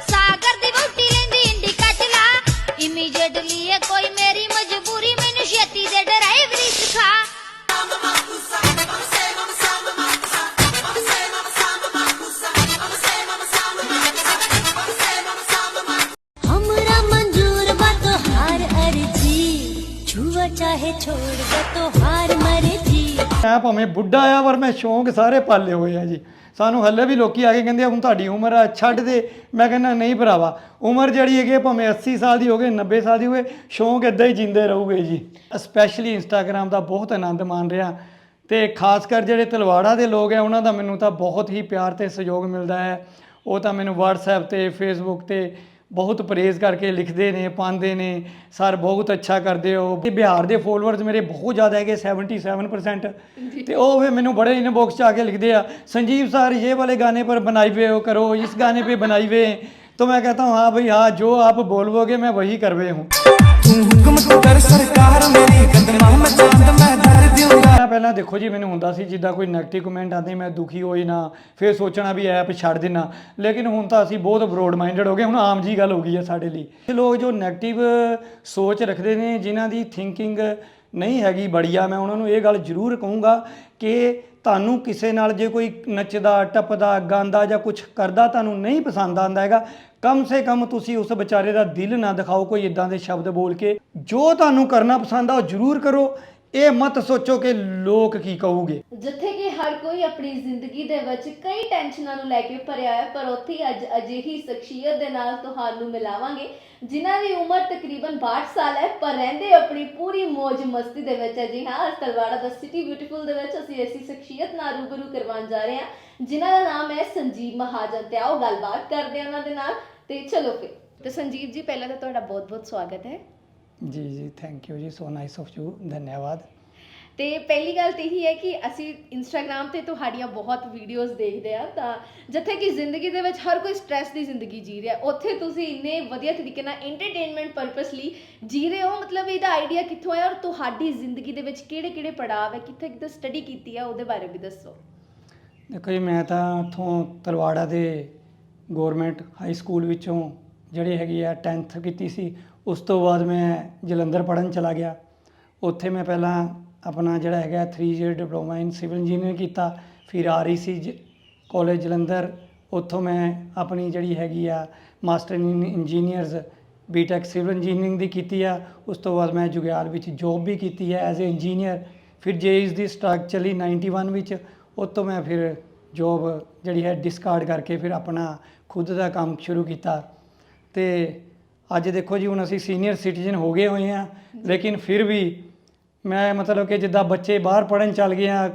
ਸਾਗਰ ਦੀ ਚਾਹੇ ਮਰਜ਼ੀ ਮੈਂ ਬੁੱਢਾ ਆ ਪਰ ਮੈਂ ਸ਼ੌਂਕ ਸਾਰੇ ਪਾਲੇ ਹੋਏ ਆ ਜੀ ਸਾਨੂੰ ਹੱਲੇ ਵੀ ਲੋਕੀ ਆ ਕੇ ਕਹਿੰਦੇ ਆ ਹੁਣ ਤੁਹਾਡੀ ਉਮਰ ਆ ਛੱਡ ਦੇ। ਮੈਂ ਕਹਿੰਦਾ ਨਹੀਂ ਭਰਾਵਾ ਉਮਰ ਜਿਹੜੀ ਹੈਗੀ ਆ, ਭਾਵੇਂ 80 ਸਾਲ ਦੀ ਹੋਵੇ 90 ਸਾਲ ਦੀ ਹੋਵੇ ਸ਼ੌਂਕ ਇਦਾਂ ਹੀ ਜਿੰਦੇ ਰਹੂਗੇ ਜੀ। ਸਪੈਸ਼ਲੀ ਇੰਸਟਾਗ੍ਰam ਦਾ ਬਹੁਤ ਆਨੰਦ ਮਾਣ ਰਿਹਾ। ਤੇ ਖਾਸ ਕਰ ਜਿਹੜੇ ਤਲਵਾੜਾ ਦੇ ਲੋਕ ਆ ਉਹਨਾਂ ਦਾ ਮੈਨੂੰ ਤਾਂ ਬਹੁਤ ਹੀ ਪਿਆਰ ਤੇ ਸਹਿਯੋਗ ਮਿਲਦਾ ਹੈ। ਉਹ ਤਾਂ ਮੈਨੂੰ WhatsApp ਤੇ Facebook ਤੇ ਬਹੁਤ ਪ੍ਰੇਜ਼ ਕਰਕੇ ਲਿਖਦੇ ਨੇ ਪਾਉਂਦੇ ਨੇ ਸਰ ਬਹੁਤ ਅੱਛਾ ਕਰਦੇ ਹੋ। ਤੇ ਬਿਹਾਰ ਦੇ ਫੋਲੋਅਰਸ ਮੇਰੇ ਬਹੁਤ ਜ਼ਿਆਦਾ ਹੈਗੇ 77% ਤੇ ਉਹ ਫਿਰ ਮੈਨੂੰ ਬੜੇ ਇਨਬਾਕਸ ਚ ਆ ਕੇ ਲਿਖਦੇ ਆ ਸੰਜੀਵ ਸਰ ਇਹ ਵਾਲੇ ਗਾਣੇ ਪਰ ਬਣਾਈ ਹੋਏ ਹੋ ਕਰੋ ਇਸ ਗਾਣੇ ਪੇ ਬਣਾਈ ਹੋਏ तो मैं कहता हूँ हाँ भाई हाँ जो आप बोलवोगे मैं वही करवे हूँ ਪਹਿਲਾਂ ਦੇਖੋ ਜੀ, ਮੈਨੂੰ ਹੁੰਦਾ ਸੀ, ਜਿੱਦਾਂ ਕੋਈ ਨੈਗੇਟਿਵ ਕਮੈਂਟ ਆਉਂਦੇ, ਮੈਂ ਦੁਖੀ ਹੋਈ ਨਾ ਫਿਰ ਸੋਚਣਾ ਵੀ ਐਪ ਛੱਡ ਦੇਣਾ ਲੇਕਿਨ ਹੁਣ ਤਾਂ ਅਸੀਂ ਬਹੁਤ ਬਰੋਡ ਮਾਈਂਡਡ ਹੋ ਗਏ, ਹੁਣ ਆਮ ਜੀ ਗੱਲ ਹੋ ਗਈ ਹੈ ਸਾਡੇ ਲਈ। ਲੋਕ ਜੋ ਨੈਗੇਟਿਵ ਸੋਚ ਰੱਖਦੇ ਨੇ, ਜਿਨ੍ਹਾਂ ਦੀ ਥਿੰਕਿੰਗ ਨਹੀਂ ਹੈਗੀ, ਬੜੀਆ, ਮੈਂ ਉਹਨਾਂ ਨੂੰ ਇਹ ਗੱਲ ਜ਼ਰੂਰ ਕਹੂੰਗਾ ਕਿ ਤੁਹਾਨੂੰ ਕਿਸੇ ਨਾਲ ਜੇ ਕੋਈ ਨੱਚਦਾ, ਟੱਪਦਾ, ਗਾਉਂਦਾ ਜਾਂ ਕੁਝ ਕਰਦਾ, ਤੁਹਾਨੂੰ ਨਹੀਂ ਪਸੰਦ ਆਉਂਦਾ ਹੈਗਾ, ਕਮ ਸੇ ਕਮ ਤੁਸੀਂ ਉਸ ਵਿਚਾਰੇ ਦਾ ਦਿਲ ਨਾ ਦਿਖਾਓ, ਕੋਈ ਇਦਾਂ ਦੇ ਸ਼ਬਦ ਬੋਲ ਕੇ। ਜੋ ਤੁਹਾਨੂੰ ਕਰਨਾ ਪਸੰਦ ਆ, ਉਹ ਜ਼ਰੂਰ ਕਰੋ। ਇਹ ਮਤ ਸੋਚੋ ਕਿ ਲੋਕ ਕੀ ਕਹੂਗੇ। ਜਿੱਥੇ ਕਿ ਹਰ ਕੋਈ ਆਪਣੀ ਜ਼ਿੰਦਗੀ ਦੇ ਵਿੱਚ ਕਈ ਟੈਨਸ਼ਨਾਂ ਨੂੰ ਲੈ ਕੇ ਭਰਿਆ ਹੈ ਪਰ ਉੱਥੇ ਹੀ ਅੱਜ ਅਜਿਹੀ ਸ਼ਖਸੀਅਤ ਦੇ ਨਾਲ ਤੁਹਾਨੂੰ ਮਿਲਾਵਾਂਗੇ ਜਿਨ੍ਹਾਂ ਦੀ ਉਮਰ ਤਕਰੀਬਨ 62 ਸਾਲ ਹੈ ਪਰ ਰਹਿੰਦੇ ਆਪਣੀ ਪੂਰੀ ਮौज ਮਸਤੀ ਦੇ ਵਿੱਚ ਹੈ। ਜੀ ਹਾਂ ਤਲਵਾੜਾ ਦਾ ਸਿਟੀ ਬਿਊਟੀਫੁਲ ਦੇ ਵਿੱਚ ਅਸੀਂ ਐਸੀ ਸ਼ਖਸੀਅਤ ਨਾਲ ਰੂਬਰੂ ਕਰਵਾਉਣ ਜਾ ਰਹੇ ਹਾਂ ਜਿਨ੍ਹਾਂ ਦਾ ਨਾਮ ਹੈ ਸੰਜੀਵ ਮਹਾਜਨ ਤੇ ਆਓ ਗੱਲਬਾਤ ਕਰਦੇ ਹਾਂ ਉਹਨਾਂ ਦੇ ਨਾਲ ਤੇ ਚਲੋ ਫਿਰ। ਤੇ ਸੰਜੀਵ ਜੀ ਪਹਿਲਾਂ ਤਾਂ ਤੁਹਾਡਾ ਬਹੁਤ-ਬਹੁਤ ਸਵਾਗਤ ਹੈ। ਜੀ ਜੀ ਥੈਂਕ ਯੂ ਜੀ ਸੋ ਨਾਈਸ ਆਫ ਯੂ ਧੰਨਵਾਦ। ਤੇ ਪਹਿਲੀ ਗੱਲ ਤੇ ਇਹੀ ਹੈ ਕਿ ਅਸੀਂ ਇੰਸਟਾਗ੍ਰam ਤੇ ਤੁਹਾਡੀਆਂ ਬਹੁਤ ਵੀਡੀਓਜ਼ ਦੇਖਦੇ ਆ ਤਾਂ ਜਿੱਥੇ ਕਿ ਜ਼ਿੰਦਗੀ ਦੇ ਵਿੱਚ ਹਰ ਕੋਈ ਸਟ੍ਰੈਸ ਦੀ ਜ਼ਿੰਦਗੀ ਜੀ ਰਿਹਾ ਉੱਥੇ ਤੁਸੀਂ ਇੰਨੇ ਵਧੀਆ ਤਰੀਕੇ ਨਾਲ ਐਂਟਰਟੇਨਮੈਂਟ ਪਰਪਸ ਲਈ ਜੀ ਰਹੇ ਹੋ ਮਤਲਬ ਇਹਦਾ ਆਈਡੀਆ ਕਿੱਥੋਂ ਆਇਆ ਔਰ ਤੁਹਾਡੀ ਜ਼ਿੰਦਗੀ ਦੇ ਵਿੱਚ ਕਿਹੜੇ ਕਿਹੜੇ ਪੜਾਅ ਹੈ ਕਿੱਥੇ ਕਿੱਥੇ ਸਟੱਡੀ ਕੀਤੀ ਆ ਉਹਦੇ ਬਾਰੇ ਵੀ ਦੱਸੋ। ਦੇਖੋ ਜੀ ਮੈਂ ਤਾਂ ਇੱਥੋਂ ਤਲਵਾੜਾ ਦੇ ਗਵਰਨਮੈਂਟ ਹਾਈ ਸਕੂਲ ਵਿੱਚੋਂ ਜਿਹੜੀ ਹੈਗੀ ਆ 10th ਕੀਤੀ ਸੀ ਉਸ ਤੋਂ ਬਾਅਦ ਮੈਂ ਜਲੰਧਰ ਪੜ੍ਹਨ ਚਲਾ ਗਿਆ। ਉੱਥੇ ਮੈਂ ਪਹਿਲਾਂ ਆਪਣਾ ਜਿਹੜਾ ਹੈਗਾ 3 year diploma in civil engineering ਕੀਤਾ। ਫਿਰ ਆਰਈਸੀ ਕਾਲਜ ਜਲੰਧਰ। ਉੱਥੋਂ ਮੈਂ ਆਪਣੀ ਜਿਹੜੀ ਹੈਗੀ ਆ master in engineers BTech civil engineering ਦੀ ਕੀਤੀ ਆ। ਉਸ ਤੋਂ ਬਾਅਦ ਮੈਂ ਜੁਗਿਆਲ ਵਿੱਚ ਜੌਬ ਵੀ ਕੀਤੀ ਹੈ ਐਜ਼ ਅ ਇੰਜੀਨੀਅਰ ਫਿਰ ਜੇਈਸ ਦੀ ਸਟਾਰਟ ਚੱਲੀ 91 ਵਿੱਚ ਉਸ ਤੋਂ ਮੈਂ ਫਿਰ ਜੌਬ ਜਿਹੜੀ ਹੈ ਡਿਸਕਾਰਡ ਕਰਕੇ ਫਿਰ ਆਪਣਾ ਖੁਦ ਦਾ ਕੰਮ ਸ਼ੁਰੂ ਕੀਤਾ। ਤੇ ਅੱਜ ਦੇਖੋ ਜੀ, ਹੁਣ ਅਸੀਂ ਸੀਨੀਅਰ ਸਿਟੀਜ਼ਨ ਹੋ ਗਏ ਹੋਏ ਆ ਲੇਕਿਨ ਫਿਰ ਵੀ ਮੈਂ ਮਤਲਬ ਕਿ ਜਿੱਦਾਂ ਬੱਚੇ ਬਾਹਰ ਪੜਨ ਚੱਲ ਗਏ ਆ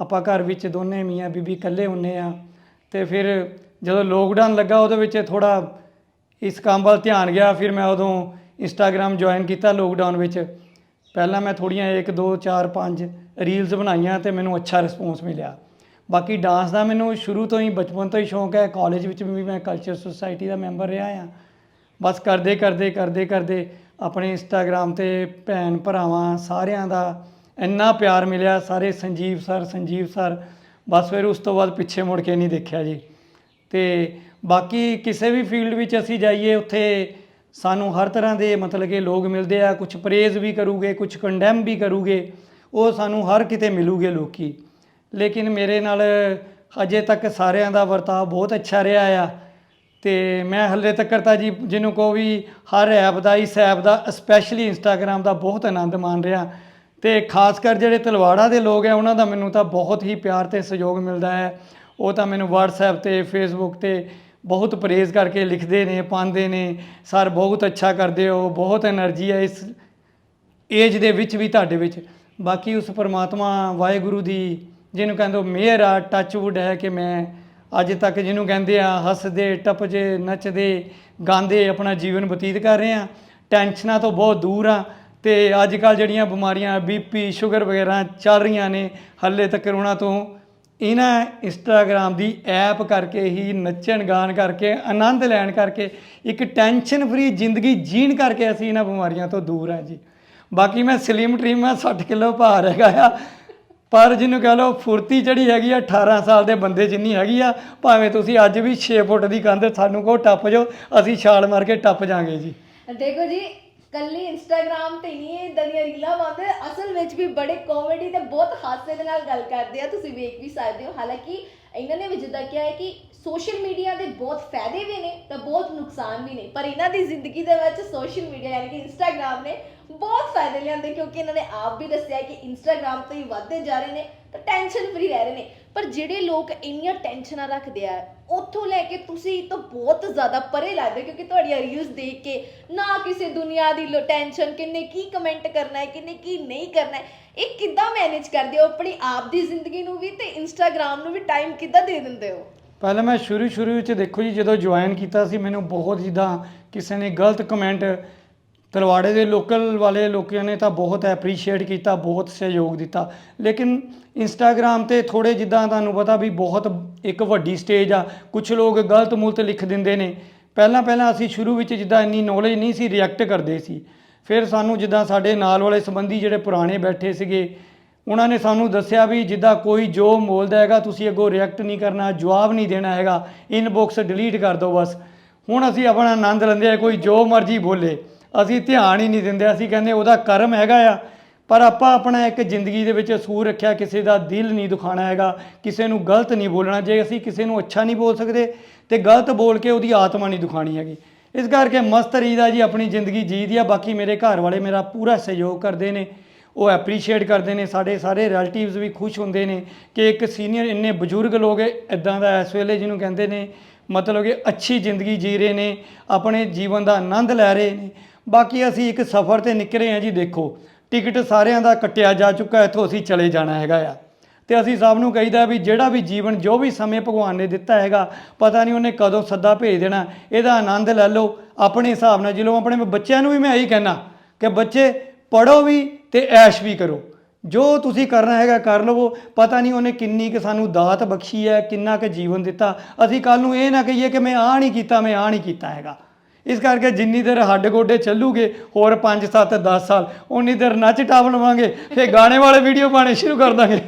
ਆਪਾਂ ਘਰ ਵਿੱਚ ਦੋਨੇ ਮੀਆਂ ਬੀਬੀ ਇਕੱਲੇ ਹੁੰਨੇ ਆ ਤੇ ਫਿਰ ਜਦੋਂ ਲੋਕਡਾਊਨ ਲੱਗਾ ਉਹਦੇ ਵਿੱਚ ਥੋੜਾ ਇਸ ਕੰਮ ਵੱਲ ਧਿਆਨ ਗਿਆ, ਫਿਰ ਮੈਂ ਉਦੋਂ ਇੰਸਟਾਗ੍ਰam ਜੁਆਇਨ ਕੀਤਾ ਲੋਕਡਾਊਨ ਵਿੱਚ। ਪਹਿਲਾਂ ਮੈਂ ਥੋੜੀਆਂ 1 2 4 5 ਰੀਲਸ ਬਣਾਈਆਂ ਤੇ ਮੈਨੂੰ ਅੱਛਾ ਰਿਸਪੌਂਸ ਮਿਲਿਆ। ਬਾਕੀ ਡਾਂਸ ਦਾ ਮੈਨੂੰ ਸ਼ੁਰੂ ਤੋਂ ਹੀ, ਬਚਪਨ ਤੋਂ ਹੀ ਸ਼ੌਂਕ ਹੈ ਕਾਲਜ ਵਿੱਚ ਵੀ ਮੈਂ ਕਲਚਰ ਸੁਸਾਇਟੀ ਦਾ ਮੈਂਬਰ ਰਿਹਾ ਆ ਬਸ ਕਰਦੇ ਕਰਦੇ ਕਰਦੇ ਕਰਦੇ ਆਪਣੇ ਇੰਸਟਾਗ੍ਰam ਤੇ ਭੈਣ ਭਰਾਵਾਂ ਸਾਰਿਆਂ ਦਾ ਇੰਨਾ ਪਿਆਰ ਮਿਲਿਆ, ਸਾਰੇ ਸੰਜੀਵ ਸਰ ਸੰਜੀਵ ਸਰ, ਬਸ ਫਿਰ ਉਸ ਤੋਂ ਬਾਅਦ ਪਿੱਛੇ ਮੁੜ ਕੇ ਨਹੀਂ ਦੇਖਿਆ ਜੀ। ਤੇ ਬਾਕੀ ਕਿਸੇ ਵੀ ਫੀਲਡ ਵਿੱਚ ਅਸੀਂ ਜਾਈਏ, ਉੱਥੇ ਸਾਨੂੰ ਹਰ ਤਰ੍ਹਾਂ ਦੇ ਮਤਲਬ ਕਿ ਲੋਕ ਮਿਲਦੇ ਆ ਕੁਝ ਪ੍ਰੇਜ਼ ਵੀ ਕਰੂਗੇ ਕੁਝ ਕੰਡੈਮ ਵੀ ਕਰੂਗੇ, ਉਹ ਸਾਨੂੰ ਹਰ ਕਿਤੇ ਮਿਲੂਗੇ ਲੋਕੀ। ਲੇਕਿਨ ਮੇਰੇ ਨਾਲ ਅਜੇ ਤੱਕ ਸਾਰਿਆਂ ਦਾ ਵਰਤਾਅ ਬਹੁਤ ਅੱਛਾ ਰਿਹਾ ਆ। ਤੇ ਮੈਂ ਹੱਲੇ ਤੱਕ ਤਾਂ ਜੀ ਜਿਹਨੂੰ ਕੋ ਵੀ ਹਰ ਐਪ ਦਾ, ਇਸ ਐਪ ਦਾ ਸਪੈਸ਼ਲੀ ਇੰਸਟਾਗ੍ਰam ਦਾ ਬਹੁਤ ਆਨੰਦ ਮਾਣ ਰਿਹਾ। ਤੇ ਖਾਸ ਕਰ ਜਿਹੜੇ ਤਲਵਾੜਾ ਦੇ ਲੋਕ ਆ ਉਹਨਾਂ ਦਾ ਮੈਨੂੰ ਤਾਂ ਬਹੁਤ ਹੀ ਪਿਆਰ ਤੇ ਸਹਿਯੋਗ ਮਿਲਦਾ ਹੈ। ਉਹ ਤਾਂ ਮੈਨੂੰ WhatsApp ਤੇ, Facebook ਤੇ ਬਹੁਤ ਪ੍ਰੇਜ਼ ਕਰਕੇ ਲਿਖਦੇ ਨੇ, ਪਾਉਂਦੇ ਨੇ। ਸਰ, ਬਹੁਤ ਅੱਛਾ ਕਰਦੇ ਹੋ, ਬਹੁਤ એનર્ਜੀ ਹੈ ਇਸ ਏਜ ਦੇ ਵਿੱਚ ਵੀ ਤੁਹਾਡੇ ਵਿੱਚ। ਬਾਕੀ ਉਸ ਪਰਮਾਤਮਾ ਵਾਹਿਗੁਰੂ ਦੀ ਜਿਹਨੂੰ ਕਹਿੰਦੇ ਮੇਅਰ ਆ ਟੱਚਵੁੱਡ ਹੈ ਕਿ ਮੈਂ ਅੱਜ ਤੱਕ ਜਿਹਨੂੰ ਕਹਿੰਦੇ ਆ, ਹੱਸਦੇ, ਟੱਪਦੇ, ਨੱਚਦੇ, ਗਾਉਂਦੇ ਆਪਣਾ ਜੀਵਨ ਬਤੀਤ ਕਰ ਰਹੇ ਆ। ਟੈਨਸ਼ਨਾਂ ਤੋਂ ਬਹੁਤ ਦੂਰ ਆ ਤੇ ਅੱਜ ਕੱਲ ਜਿਹੜੀਆਂ ਬਿਮਾਰੀਆਂ ਬੀਪੀ ਸ਼ੂਗਰ ਵਗੈਰਾ ਚੱਲ ਰਹੀਆਂ ਨੇ, ਹੱਲੇ ਤੱਕ ਉਹਨਾਂ ਤੋਂ ਇਹਨਾਂ ਇੰਸਟਾਗ੍ਰam ਦੀ ਐਪ ਕਰਕੇ ਹੀ ਨੱਚਣ ਗਾਣ ਕਰਕੇ, ਆਨੰਦ ਲੈਣ ਕਰਕੇ, ਇੱਕ ਟੈਨਸ਼ਨ ਫਰੀ ਜ਼ਿੰਦਗੀ ਜੀਣ ਕਰਕੇ ਅਸੀਂ ਇਹਨਾਂ ਬਿਮਾਰੀਆਂ ਤੋਂ ਦੂਰ ਹਾਂ ਜੀ। ਬਾਕੀ ਮੈਂ ਸਲਿਮ ਟ੍ਰੀਮ ਆ 60 ਕਿਲੋ ਭਾਰ ਹੈਗਾ ਆ। ਪਰ ਜਿਹਨੂੰ ਕਹ ਲਓ ਫੁਰਤੀ ਜਿਹੜੀ ਹੈਗੀ ਆ 18 ਸਾਲ ਦੇ ਬੰਦੇ ਜਿੰਨੀ ਹੈਗੀ ਆ, ਭਾਵੇਂ ਤੁਸੀਂ ਅੱਜ ਵੀ 6 ਫੁੱਟ ਦੀ ਕੰਧ ਸਾਨੂੰ ਕਹੋ ਟੱਪ ਜਾਓ, ਅਸੀਂ ਛਾਲ ਮਾਰ ਕੇ ਟੱਪ ਜਾਾਂਗੇ ਜੀ। ਦੇਖੋ ਜੀ, ਕੱਲੀ ਇੰਸਟਾਗ੍ਰam ਤੇ ਨਹੀਂ ਇਦਾਂ ਦੀਆਂ ਰੀਲਾਂ ਪਾਉਂਦੇ ਅਸਲ ਵਿੱਚ ਵੀ ਬੜੇ ਕਾਮੇਡੀ ਤੇ ਬਹੁਤ ਹਾਸੇ ਦੇ ਨਾਲ ਗੱਲ ਕਰਦੇ ਆ, ਤੁਸੀਂ ਵੇਖ ਵੀ ਸਕਦੇ ਹੋ। ਹਾਲਾਂਕਿ ਇਹਨਾਂ ਨੇ ਵੀ ਜਿੱਦਾਂ ਕਿਹਾ ਹੈ ਕਿ ਸੋਸ਼ਲ ਮੀਡੀਆ ਦੇ ਬਹੁਤ ਫਾਇਦੇ ਵੀ ਨੇ ਤਾਂ ਬਹੁਤ ਨੁਕਸਾਨ ਵੀ ਨੇ। ਪਰ ਇਹਨਾਂ ਦੀ ਜ਼ਿੰਦਗੀ ਦੇ ਵਿੱਚ ਸੋਸ਼ਲ ਮੀਡੀਆ ਯਾਨੀ ਕਿ ਇੰਸਟਾਗ੍ਰam ਨੇ ਬਹੁਤ ਫਾਇਦੇ ਲਿਆਂਦੇ ਕਿਉਂਕਿ ਇਹਨਾਂ ਨੇ ਆਪ ਵੀ ਦੱਸਿਆ ਕਿ ਇੰਸਟਾਗ੍ਰam ਤੋਂ ਹੀ ਵੱਧਦੇ ਜਾ ਰਹੇ ਨੇ ਤਾਂ ਟੈਨਸ਼ਨ ਫਰੀ ਰਹਿ ਰਹੇ ਨੇ। ਪਰ ਜਿਹੜੇ ਲੋਕ ਇੰਨੀਆਂ ਟੈਨਸ਼ਨਾਂ ਰੱਖਦੇ ਆ, ਉੱਥੋਂ ਲੈ ਕੇ ਤੁਸੀਂ ਤਾਂ ਬਹੁਤ ਜ਼ਿਆਦਾ ਪਰੇ ਲੱਗਦੇ ਕਿਉਂਕਿ ਤੁਹਾਡੀਆਂ ਰੀਲਸ ਦੇਖ ਕੇ ਨਾ ਕਿਸੇ ਦੁਨੀਆ ਦੀ ਟੈਨਸ਼ਨ ਕਿੰਨੇ ਕੀ ਕਮੈਂਟ ਕਰਨਾ ਹੈ, ਕਿੰਨੇ ਕੀ ਨਹੀਂ ਕਰਨਾ ਹੈ, ਇਹ ਕਿੱਦਾਂ ਮੈਨੇਜ ਕਰਦੇ ਹੋ? ਆਪਣੀ ਆਪ ਦੀ ਜ਼ਿੰਦਗੀ ਨੂੰ ਵੀ ਤੇ ਇੰਸਟਾਗ੍ਰam ਨੂੰ ਵੀ ਟਾਈਮ ਕਿੱਦਾਂ ਦੇ ਦਿੰਦੇ ਹੋ? ਪਹਿਲਾਂ ਮੈਂ ਸ਼ੁਰੂ ਸ਼ੁਰੂ ਵਿੱਚ ਦੇਖੋ ਜੀ, ਜਦੋਂ ਜੁਆਇਨ ਕੀਤਾ ਸੀ, ਮੈਨੂੰ ਬਹੁਤ ਜਿੱਦਾਂ ਕਿਸੇ ਨੇ ਗਲਤ ਕਮੈਂਟ ਤਲਵਾੜੇ ਦੇ ਲੋਕਲ ਵਾਲੇ ਲੋਕਾਂ ਨੇ ਤਾਂ ਬਹੁਤ ਐਪਰੀਸ਼ੀਏਟ ਕੀਤਾ, ਬਹੁਤ ਸਹਿਯੋਗ ਦਿੱਤਾ। ਲੇਕਿਨ ਇੰਸਟਾਗ੍ਰam ਤੇ ਥੋੜੇ ਜਿੱਦਾਂ ਤੁਹਾਨੂੰ ਪਤਾ ਵੀ ਬਹੁਤ ਇੱਕ ਵੱਡੀ ਸਟੇਜ ਆ ਕੁਝ ਲੋਕ ਗਲਤ ਮੁਲਤ ਲਿਖ ਦਿੰਦੇ ਨੇ। ਪਹਿਲਾਂ ਪਹਿਲਾਂ ਅਸੀਂ ਸ਼ੁਰੂ ਵਿੱਚ ਜਿੱਦਾਂ ਇੰਨੀ ਨੌਲੇਜ ਨਹੀਂ ਸੀ ਰਿਐਕਟ ਕਰਦੇ ਸੀ। ਫਿਰ ਸਾਨੂੰ ਜਿੱਦਾਂ ਸਾਡੇ ਨਾਲ ਵਾਲੇ ਸੰਬੰਧੀ ਜਿਹੜੇ ਪੁਰਾਣੇ ਬੈਠੇ ਸੀਗੇ ਉਹਨਾਂ ਨੇ ਸਾਨੂੰ ਦੱਸਿਆ ਵੀ ਜਿੱਦਾਂ ਕੋਈ ਜੋ ਬੋਲਦਾ ਹੈਗਾ, ਤੁਸੀਂ ਅੱਗੋਂ ਰਿਐਕਟ ਨਹੀਂ ਕਰਨਾ, ਜਵਾਬ ਨਹੀਂ ਦੇਣਾ ਹੈਗਾ ਇਨਬਾਕਸ ਡਿਲੀਟ ਕਰ ਦਿਓ ਬਸ। ਹੁਣ ਅਸੀਂ ਆਪਣਾ ਆਨੰਦ ਲੈਂਦੇ ਆ ਕੋਈ ਜੋ ਮਰਜ਼ੀ ਬੋਲੇ। ਅਸੀਂ ਧਿਆਨ ਹੀ ਨਹੀਂ ਦਿੰਦੇ, ਅਸੀਂ ਕਹਿੰਦੇ ਉਹਦਾ ਕਰਮ ਹੈਗਾ ਆ। ਪਰ ਆਪਾਂ ਆਪਣਾ ਇੱਕ ਜ਼ਿੰਦਗੀ ਦੇ ਵਿੱਚ ਅਸੂਲ ਰੱਖਿਆ, ਕਿਸੇ ਦਾ ਦਿਲ ਨਹੀਂ ਦੁਖਾਣਾ ਹੈਗਾ, ਕਿਸੇ ਨੂੰ ਗਲਤ ਨਹੀਂ ਬੋਲਣਾ। ਜੇ ਅਸੀਂ ਕਿਸੇ ਨੂੰ ਅੱਛਾ ਨਹੀਂ ਬੋਲ ਸਕਦੇ, ਤੇ ਗਲਤ ਬੋਲ ਕੇ ਉਹਦੀ ਆਤਮਾ ਨਹੀਂ ਦੁਖਾਣੀ ਹੈਗੀ। ਇਸ ਕਰਕੇ ਮਸਤ ਰਹੀਦਾ ਜੀ, ਆਪਣੀ ਜ਼ਿੰਦਗੀ ਜੀਦੀ ਆ। ਬਾਕੀ ਮੇਰੇ ਘਰ ਵਾਲੇ ਮੇਰਾ ਪੂਰਾ ਸਹਿਯੋਗ ਕਰਦੇ ਨੇ। ਉਹ ਐਪਰੀਸ਼ੀਏਟ ਕਰਦੇ ਨੇ, ਸਾਡੇ ਸਾਰੇ ਰਿਲੇਟਿਵਸ ਵੀ ਖੁਸ਼ ਹੁੰਦੇ ਨੇ ਕਿ ਇੱਕ ਸੀਨੀਅਰ ਇੰਨੇ ਬਜ਼ੁਰਗ ਲੋਕ ਇਦਾਂ ਦਾ ਇਸ ਵੇਲੇ ਜਿਹਨੂੰ ਕਹਿੰਦੇ ਨੇ, ਮਤਲਬ ਕਿ ਅੱਛੀ ਜ਼ਿੰਦਗੀ ਜੀ ਰਹੇ ਨੇ, ਆਪਣੇ ਜੀਵਨ ਦਾ ਆਨੰਦ ਲੈ ਰਹੇ ਨੇ। ਬਾਕੀ ਅਸੀਂ ਇੱਕ ਸਫ਼ਰ ਤੇ ਨਿਕਲੇ ਹਾਂ ਜੀ, ਦੇਖੋ, ਟਿਕਟ ਸਾਰਿਆਂ ਦਾ ਕੱਟਿਆ ਜਾ ਚੁੱਕਾ ਇੱਥੋਂ ਅਸੀਂ ਚਲੇ ਜਾਣਾ ਹੈਗਾ ਆ। ਤੇ ਅਸੀਂ ਸਭ ਨੂੰ ਕਹੀਦਾ ਵੀ ਜਿਹੜਾ ਵੀ ਜੀਵਨ, ਜੋ ਵੀ ਸਮੇਂ ਭਗਵਾਨ ਨੇ ਦਿੱਤਾ ਹੈਗਾ, ਪਤਾ ਨਹੀਂ ਉਹਨੇ ਕਦੋਂ ਸੱਦਾ ਭੇਜ ਦੇਣਾ, ਇਹਦਾ ਆਨੰਦ ਲੈ ਲਓ। ਆਪਣੇ ਹਿਸਾਬ ਨਾਲ ਜਿਲੋ ਆਪਣੇ ਬੱਚਿਆਂ ਨੂੰ ਵੀ ਮੈਂ ਇਹੀ ਕਹਿਣਾ ਕਿ ਬੱਚੇ ਪੜੋ ਵੀ ਤੇ ਐਸ਼ ਵੀ ਕਰੋ। ਜੋ ਤੁਸੀਂ ਕਰਨਾ ਹੈਗਾ ਕਰ ਲਵੋ। ਪਤਾ ਨਹੀਂ ਉਹਨੇ ਕਿੰਨੀ ਕਿ ਸਾਨੂੰ ਦਾਤ ਬਖਸ਼ੀ ਹੈ, ਕਿੰਨਾ ਕਿ ਜੀਵਨ ਦਿੱਤਾ। ਅਸੀਂ ਕੱਲ ਨੂੰ ਇਹ ਨਾ ਕਹੀਏ ਕਿ ਮੈਂ ਆਹ ਨਹੀਂ ਕੀਤਾ, ਮੈਂ ਆਹ ਨਹੀਂ ਕੀਤਾ ਹੈਗਾ। ਇਸ ਕਰਕੇ ਜਿੰਨੀ ਦੇਰ ਹੱਡ ਗੋਡੇ ਚੱਲੂਗੇ, ਹੋਰ 5 7 10 ਸਾਲ ਉਨੀ ਦੇਰ ਨੱਚ ਟਾਪ ਲਵਾਂਗੇ ਫਿਰ ਗਾਣੇ ਵਾਲੇ ਵੀਡੀਓ ਪਾਣੇ ਸ਼ੁਰੂ ਕਰ ਦਾਂਗੇ।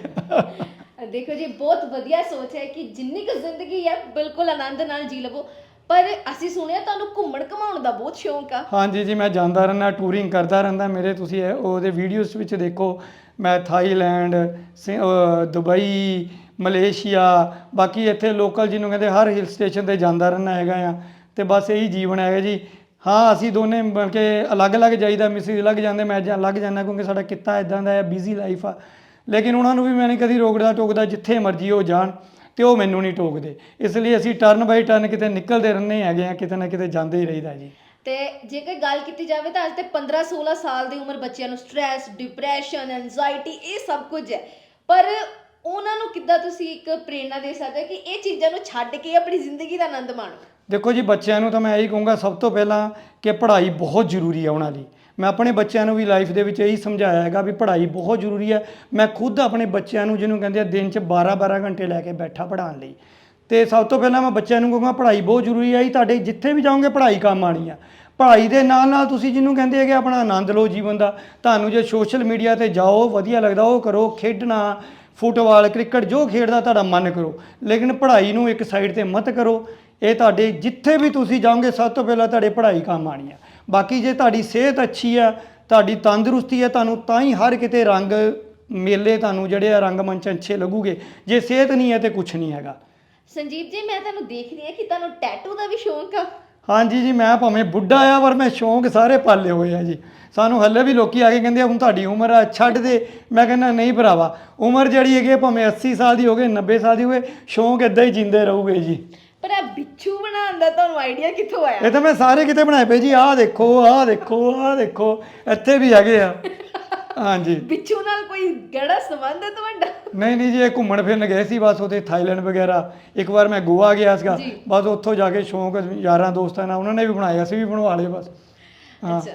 ਦੇਖੋ ਜੀ, ਬਹੁਤ ਵਧੀਆ ਸੋਚ ਹੈ ਕਿ ਜਿੰਨੀ ਕੁ ਜ਼ਿੰਦਗੀ ਹੈ, ਬਿਲਕੁਲ ਆਨੰਦ ਨਾਲ ਜੀ ਲਵੋ। ਪਰ ਅਸੀਂ ਸੁਣਿਆ ਤੁਹਾਨੂੰ ਘੁੰਮਣ ਘਮਾਉਣ ਦਾ ਬਹੁਤ ਸ਼ੌਂਕ ਆ। ਹਾਂਜੀ ਜੀ, ਮੈਂ ਜਾਂਦਾ ਰਹਿੰਦਾ ਟੂਰਿੰਗ ਕਰਦਾ ਰਹਿੰਦਾ, ਮੇਰੇ ਤੁਸੀਂ ਇਹ- ਉਹਦੇ ਵੀਡੀਓਜ਼ ਵਿੱਚ ਦੇਖੋ, ਮੈਂ ਥਾਈਲੈਂਡ, ਸਿ- ਅਹ, ਦੁਬਈ, ਮਲੇਸ਼ੀਆ, ਬਾਕੀ ਇੱਥੇ ਲੋਕਲ ਜਿਹਨੂੰ ਕਹਿੰਦੇ, ਹਰ ਹਿਲ ਸਟੇਸ਼ਨ ਤੇ ਜਾਂਦਾ ਰਹਿੰਦਾ ਹੈਗਾ ਆ। ਤੇ ਬਸ ਇਹੀ ਜੀਵਨ ਹੈਗਾ ਜੀ। ਹਾਂ, ਅਸੀਂ ਦੋਨੇ ਮਿਲ ਕੇ ਅਲੱਗ-ਅਲੱਗ ਜਾਈਦਾ ਮਿਸਿਸ ਅਲੱਗ ਜਾਂਦੇ, ਮੈਂ ਜਾਂ ਅਲੱਗ ਜਾਂਦਾ ਕਿਉਂਕਿ ਸਾਡਾ ਕਿੱਤਾ ਇਦਾਂ ਦਾ ਹੈ ਬਿਜ਼ੀ ਲਾਈਫ ਆ। ਲੇਕਿਨ ਉਹਨਾਂ ਨੂੰ ਵੀ ਮੈਂ ਨਹੀਂ ਕਦੀ ਰੋਕਦਾ ਟੋਕਦਾ ਜਿੱਥੇ ਮਰਜ਼ੀ ਉਹ ਜਾਣ। ਤੇ ਉਹ ਮੈਨੂੰ ਨਹੀਂ ਟੋਕਦੇ। ਇਸ ਲਈ ਅਸੀਂ ਟਰਨ ਬਾਈ ਟਰਨ ਕਿਤੇ ਨਿਕਲਦੇ ਰਹਿੰਦੇ ਹੈਗੇ ਆ ਕਿਤੇ ਨਾ ਕਿਤੇ ਜਾਂਦੇ ਹੀ ਰਹੀਦਾ ਜੀ। ਤੇ ਜੇਕਰ ਗੱਲ ਕੀਤੀ ਜਾਵੇ ਤਾਂ ਅੱਜ ਤੇ 15 16 ਸਾਲ ਦੀ ਉਮਰ ਬੱਚਿਆਂ ਨੂੰ ਸਟ੍ਰੈਸ ਡਿਪਰੈਸ਼ਨ ਐਂਜ਼ਾਇਟੀ ਇਹ ਸਭ ਕੁਝ ਹੈ। ਪਰ ਉਹਨਾਂ ਨੂੰ ਕਿੱਦਾਂ ਤੁਸੀਂ ਇੱਕ ਪ੍ਰੇਰਣਾ ਦੇ ਸਕਦੇ ਹੋ ਕਿ ਇਹ ਚੀਜ਼ਾਂ ਨੂੰ ਛੱਡ ਕੇ ਆਪਣੀ ਜ਼ਿੰਦਗੀ ਦਾ ਆਨੰਦ ਮਾਣੋ? ਦੇਖੋ ਜੀ ਬੱਚਿਆਂ ਨੂੰ ਤਾਂ ਮੈਂ ਇਹੀ ਕਹੂੰਗਾ ਸਭ ਤੋਂ ਪਹਿਲਾਂ ਕਿ ਪੜ੍ਹਾਈ ਬਹੁਤ ਜ਼ਰੂਰੀ ਹੈ ਉਹਨਾਂ ਲਈ ਮੈਂ ਆਪਣੇ ਬੱਚਿਆਂ ਨੂੰ ਵੀ ਲਾਈਫ ਦੇ ਵਿੱਚ ਇਹੀ ਸਮਝਾਇਆ ਹੈਗਾ ਵੀ ਪੜ੍ਹਾਈ ਬਹੁਤ ਜ਼ਰੂਰੀ ਹੈ। ਮੈਂ ਖੁਦ ਆਪਣੇ ਬੱਚਿਆਂ ਨੂੰ, ਜਿਹਨੂੰ ਕਹਿੰਦੇ ਆ, ਦਿਨ 'ਚ 12-12 ਘੰਟੇ ਲੈ ਕੇ ਬੈਠਾ ਪੜ੍ਹਾਉਣ ਲਈ। ਤੇ ਸਭ ਤੋਂ ਪਹਿਲਾਂ ਮੈਂ ਬੱਚਿਆਂ ਨੂੰ ਕਹੂੰਗਾ, ਪੜ੍ਹਾਈ ਬਹੁਤ ਜ਼ਰੂਰੀ ਹੈ ਜੀ। ਤੁਹਾਡੇ ਜਿੱਥੇ ਵੀ ਜਾਓਗੇ, ਪੜ੍ਹਾਈ ਕੰਮ ਆਣੀ ਆ। ਪੜ੍ਹਾਈ ਦੇ ਨਾਲ ਨਾਲ ਤੁਸੀਂ ਜਿਹਨੂੰ ਕਹਿੰਦੇ ਹੈਗੇ ਆਪਣਾ ਆਨੰਦ ਲਓ ਜੀਵਨ ਦਾ। ਤੁਹਾਨੂੰ ਜੇ ਸੋਸ਼ਲ ਮੀਡੀਆ ਤੇ ਜਾਓ, ਵਧੀਆ ਲੱਗਦਾ, ਉਹ ਕਰੋ। ਖੇਡਣਾ, ਫੁੱਟਬਾਲ, ਕ੍ਰਿਕਟ, ਜੋ ਖੇਡਦਾ ਤੁਹਾਡਾ ਮਨ ਕਰੋ। ਲੇਕਿਨ ਪੜ੍ਹਾਈ ਨੂੰ ਇੱਕ ਸਾਈਡ ਤੇ ਮਤ ਕਰੋ। ਇਹ ਤੁਹਾਡੇ ਜਿੱਥੇ ਵੀ ਤੁਸੀਂ ਜਾਓਗੇ, ਸਭ ਤੋਂ ਪਹਿਲਾਂ ਤੁਹਾਡੇ ਪੜ੍ਹਾਈ ਕੰਮ ਆਣੀ ਆ। ਬਾਕੀ ਜੇ ਤੁਹਾਡੀ ਸਿਹਤ ਅੱਛੀ ਆ ਤੁਹਾਡੀ ਤੰਦਰੁਸਤੀ ਹੈ ਤੁਹਾਨੂੰ ਤਾਂ ਹੀ ਹਰ ਕਿਤੇ ਰੰਗ ਮੇਲੇ ਤੁਹਾਨੂੰ ਜਿਹੜੇ ਆ ਰੰਗਮੰਚ ਅੱਛੇ ਲੱਗੂਗੇ। ਜੇ ਸਿਹਤ ਨਹੀਂ ਹੈ ਤੇ ਕੁਝ ਨਹੀਂ ਹੈਗਾ। ਸੰਜੀਵ ਜੀ ਮੈਂ ਤੁਹਾਨੂੰ ਦੇਖ ਰਹੀ ਹਾਂ ਕਿ ਤੁਹਾਨੂੰ ਟੈਟੂ ਦਾ ਵੀ ਸ਼ੌਂਕ ਆ। ਹਾਂਜੀ ਜੀ ਮੈਂ ਭਾਵੇਂ ਬੁੱਢਾ ਆ ਪਰ ਮੈਂ ਸ਼ੌਂਕ ਸਾਰੇ ਪਾਲੇ ਹੋਏ ਆ ਜੀ। ਸਾਨੂੰ ਹੱਲੇ ਵੀ ਲੋਕੀ ਆ ਕੇ ਕਹਿੰਦੇ ਆ ਹੁਣ ਤੁਹਾਡੀ ਉਮਰ ਆ ਛੱਡ ਦੇ। ਮੈਂ ਕਹਿੰਦਾ ਨਹੀਂ ਭਰਾਵਾ ਉਮਰ ਜਿਹੜੀ ਹੈਗੀ ਆ, ਭਾਵੇਂ 80 ਸਾਲ ਦੀ ਹੋਵੇ 90 ਸਾਲ ਦੀ ਹੋਵੇ ਸ਼ੌਂਕ ਇਦਾਂ ਹੀ ਜਿੰਦੇ ਰਹੂਗੇ ਜੀ। ਪਰ ਆ ਬਿੱਛੂ ਬਣਾਉਣ ਦਾ ਤੁਹਾਨੂੰ ਆਈਡੀਆ ਕਿੱਥੋਂ ਆਇਆ? ਇਹ ਤਾਂ ਮੈਂ ਸਾਰੇ ਕਿਤੇ ਬਣਾਏ ਪਏ ਜੀ। ਆਹ ਦੇਖੋ ਆਹ ਦੇਖੋ ਆਹ ਦੇਖੋ। ਇੱਥੇ ਵੀ ਹੈਗੇ ਆ। ਹਾਂਜੀ। ਬਿੱਛੂ ਨਾਲ ਕੋਈ ਗੜਾ ਸੰਬੰਧ ਹੈ ਤੁਹਾਡਾ? ਨਹੀਂ ਨਹੀਂ ਜੀ ਇਹ ਘੁੰਮਣ ਫਿਰਨ ਗਏ ਸੀ ਬਸ ਉਹਦੇ ਥਾਈਲੈਂਡ ਵਗੈਰਾ। ਇੱਕ ਵਾਰ ਮੈਂ ਗੋਆ ਗਿਆ ਸੀਗਾ। ਬਸ ਉੱਥੋਂ ਜਾ ਕੇ ਸ਼ੌਂਕ ਯਾਰਾਂ ਦੋਸਤਾਂ ਨਾਲ ਉਹਨਾਂ ਨੇ ਵੀ ਬਣਾਇਆ ਸੀ ਵੀ ਬਣਵਾ ਲਏ ਬਸ। ਹਾਂ। ਅੱਛਾ।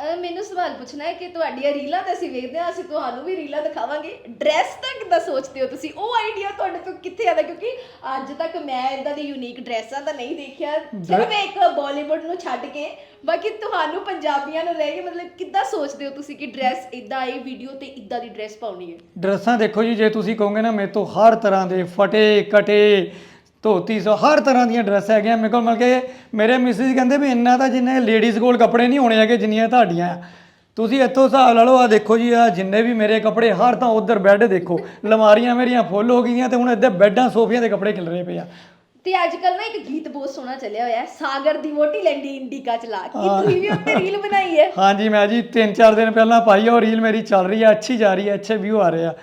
ਅਹ ਮੈਨੂੰ ਸਵਾਲ ਪੁੱਛਣਾ ਹੈ ਕਿ ਤੁਹਾਡੀਆਂ ਰੀਲਾਂ ਤਾਂ ਅਸੀਂ ਵੇਖਦੇ ਹਾਂ, ਅਸੀਂ ਤੁਹਾਨੂੰ ਵੀ ਰੀਲਾਂ ਦਿਖਾਵਾਂਗੇ। ਡਰੈਸ ਤਾਂ ਕਿੱਦਾਂ ਸੋਚਦੇ ਹੋ ਤੁਸੀਂ? ਉਹ ਆਈਡੀਆ ਤੁਹਾਡੇ ਤੋਂ ਕਿੱਥੇ ਆਦਾ ਕਿਉਂਕਿ ਅੱਜ ਤੱਕ ਮੈਂ ਇਦਾਂ ਦੀ ਯੂਨੀਕ ਡਰੈਸਾਂ ਤਾਂ ਨਹੀਂ ਦੇਖਿਆ। ਸਿਰਫ ਇੱਕ ਬਾਲੀਵੁੱਡ ਨੂੰ ਛੱਡ ਕੇ। ਬਾਕੀ ਤੁਹਾਨੂੰ ਪੰਜਾਬੀਆਂ ਨੂੰ ਰਹਿ ਕੇ ਮਤਲਬ ਕਿੱਦਾਂ ਸੋਚਦੇ ਹੋ ਤੁਸੀਂ ਕਿ ਡਰੈਸ ਇਦਾਂ ਆਈ ਵੀਡੀਓ ਤੇ ਇਦਾਂ ਦੀ ਡਰੈਸ ਪਾਉਣੀ ਹੈ? ਡਰੈਸਾਂ ਦੇਖੋ ਜੀ, ਜੇ ਤੁਸੀਂ ਕਹੋਗੇ ਨਾ ਮੇਰੇ ਤੋਂ ਹਰ ਤਰ੍ਹਾਂ ਦੇ ਫਟੇ, ਕਟੇ ਧੋਤੀ ਸੋ ਹਰ ਤਰ੍ਹਾਂ ਦੀਆਂ ਡਰੈਸ ਹੈਗੀਆਂ। ਮੇਰੇ ਕੋਲ ਮਤਲਬ ਕਿ ਮੇਰੇ ਮਿਸਿਸ ਕਹਿੰਦੇ ਵੀ ਇੰਨਾ ਤਾਂ ਜਿੰਨੇ ਲੇਡੀਜ਼ ਕੋਲ ਕੱਪੜੇ ਨਹੀਂ ਹੋਣੇ ਹੈਗੇ ਜਿੰਨੀਆਂ ਤੁਹਾਡੀਆਂ ਤੁਸੀਂ ਇੱਥੋਂ ਹਿਸਾਬ ਲਾ ਲਓ ਆ ਦੇਖੋ ਜੀ ਆ ਜਿੰਨੇ ਵੀ ਮੇਰੇ ਕੱਪੜੇ ਹਰ ਤਾਂ ਉਧਰ ਬੈੱਡ ਦੇਖੋ। ਲਮਾਰੀਆਂ ਮੇਰੀਆਂ ਫੁੱਲ ਹੋ ਗਈਆਂ ਤੇ ਹੁਣ ਇੱਧਰ ਬੈੱਡਾਂ ਸੋਫੀਆਂ ਦੇ ਕੱਪੜੇ ਖਿਲਰੇ ਪਏ ਆ। ਤੇ ਅੱਜ ਕੱਲ ਨਾ ਇੱਕ ਗੀਤ ਬਹੁਤ ਸੋਹਣਾ ਚੱਲਿਆ ਹੋਇਆ ਹੈ ਸਾਗਰ ਦੀ ਵੋਟੀ ਲੈਂਦੀ ਇੰਡੀਕਾ ਚਲਾ ਕੇ। ਤੁਸੀਂ ਵੀ ਉੱਤੇ ਰੀਲ ਬਣਾਈ ਹੈ? ਹਾਂਜੀ ਮੈਂ ਜੀ 3-4 ਦਿਨ ਪਹਿਲਾਂ ਪਾਈ ਉਹ ਰੀਲ ਮੇਰੀ ਚੱਲ ਰਹੀ ਆ ਅੱਛੀ ਜਾ ਰਹੀ ਆ ਅੱਛੇ ਵਿਊ ਆ ਰਹੇ ਆ।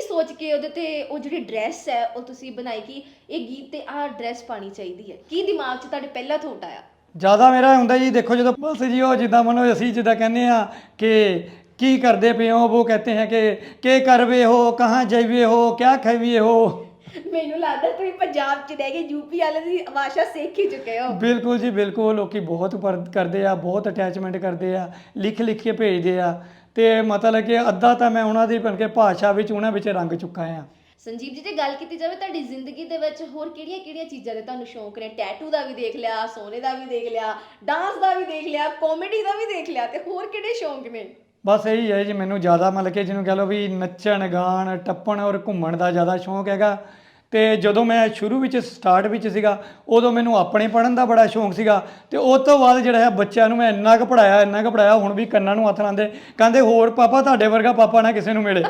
ਕੀ ਸੋਚ ਕੇ ਉਹਦੇ ਤੇ ਉਹ ਜਿਹੜੀ ਡਰੈਸ ਹੈ ਉਹ ਤੁਸੀਂ ਬਣਾਈ ਕਿ ਇਹ ਗੀਤ ਤੇ ਆਹ ਡਰੈਸ ਪਾਣੀ ਚਾਹੀਦੀ ਹੈ। ਕੀ ਦਿਮਾਗ 'ਚ ਤੁਹਾਡੇ ਪਹਿਲਾ ਥੋਟ ਆਇਆ? ਜ਼ਿਆਦਾ ਮੇਰਾ ਹੁੰਦਾ ਜੀ ਦੇਖੋ ਜਦੋਂ ਬਸ ਜੀ ਉਹ ਜਿੱਦਾਂ ਮਨੋ ਅਸੀਂ ਜਿੱਦਾਂ ਕਹਿੰਦੇ ਆ ਕਿ ਕੀ ਕਰਦੇ ਪਏ ਹੋ ਉਹ ਕਹਤੇ ਹੈ ਕਿ ਕੀ ਕਰਵੇ ਹੋ ਕਹਾਂ ਜਾਈਏ ਹੋ ਕਿਆ ਖਾਈਏ ਹੋ। ਮੈਨੂੰ ਲੱਗਦਾ ਤੁਸੀਂ ਪੰਜਾਬ 'ਚ ਰਹਿ ਕੇ ਯੂਪੀ ਵਾਲੇ ਦੀ ਭਾਸ਼ਾ ਸਿੱਖ ਹੀ ਚੁੱਕੇ ਹੋ। ਬਿਲਕੁਲ ਜੀ ਬਿਲਕੁਲ। ਲੋਕੀ ਬਹੁਤ ਪਰ- ਕਰਦੇ ਆ ਬਹੁਤ ਅਟੈਚਮੈਂਟ ਕਰਦੇ ਆ ਲਿਖ ਲਿਖ ਕੇ ਭੇਜਦੇ ਆ। ਤੇ ਮਤਲਬ ਕਿ ਅੱਧਾ ਤਾਂ ਮੈਂ ਉਹਨਾਂ ਦੀ ਬਣ ਕੇ ਭਾਸ਼ਾ ਵਿੱਚ ਉਹਨਾਂ ਵਿੱਚ ਰੰਗ ਚੁੱਕਾ ਆ ਸੰਜੀਵ ਜੀ ਜੇ ਗੱਲ ਕੀਤੀ ਜਾਵੇ ਤੁਹਾਡੀ ਜ਼ਿੰਦਗੀ ਦੇ ਵਿੱਚ ਹੋਰ ਕਿਹੜੀਆਂ-ਕਿਹੜੀਆਂ ਚੀਜ਼ਾਂ ਦੇ ਤੁਹਾਨੂੰ ਸ਼ੌਂਕ ਨੇ? ਟੈਟੂ ਦਾ ਵੀ ਦੇਖ ਲਿਆ ਸੋਨੇ ਦਾ ਵੀ ਦੇਖ ਲਿਆ ਡਾਂਸ ਦਾ ਵੀ ਦੇਖ ਲਿਆ ਕਾਮੇਡੀ ਦਾ ਵੀ ਦੇਖ ਲਿਆ ਤੇ ਹੋਰ ਕਿਹੜੇ ਸ਼ੌਂਕ ਨੇ? ਬਸ ਇਹੀ ਹੈ ਜੀ ਮੈਨੂੰ ਜ਼ਿਆਦਾ ਮਤਲਬ ਕਿ ਜਿਹਨੂੰ ਕਹ ਲਓ ਵੀ ਨੱਚਣ ਗਾਣ ਟੱਪਣ ਔਰ ਘੁੰਮਣ ਦਾ ਜ਼ਿਆਦਾ ਸ਼ੌਂਕ ਹੈਗਾ। ਤੇ ਜਦੋਂ ਮੈਂ ਸ਼ੁਰੂ ਵਿੱਚ ਸਟਾਰਟ ਵਿੱਚ ਸੀਗਾ ਉਦੋਂ ਮੈਨੂੰ ਆਪਣੇ ਪੜਨ ਦਾ ਬੜਾ ਸ਼ੌਂਕ ਸੀਗਾ ਤੇ ਉਸ ਤੋਂ ਬਾਅਦ ਜਿਹੜਾ ਹੈ ਬੱਚਿਆਂ ਨੂੰ ਮੈਂ ਇੰਨਾ ਕੁ ਪੜਾਇਆ ਇੰਨਾ ਕੁ ਪੜਾਇਆ ਹੁਣ ਵੀ ਕੰਨਾਂ ਨੂੰ ਹੱਥ ਲਾਉਂਦੇ ਕਹਿੰਦੇ ਹੋਰ ਪਾਪਾ ਤੁਹਾਡੇ ਵਰਗਾ ਪਾਪਾ ਨਾ ਕਿਸੇ ਨੂੰ ਮਿਲੇ।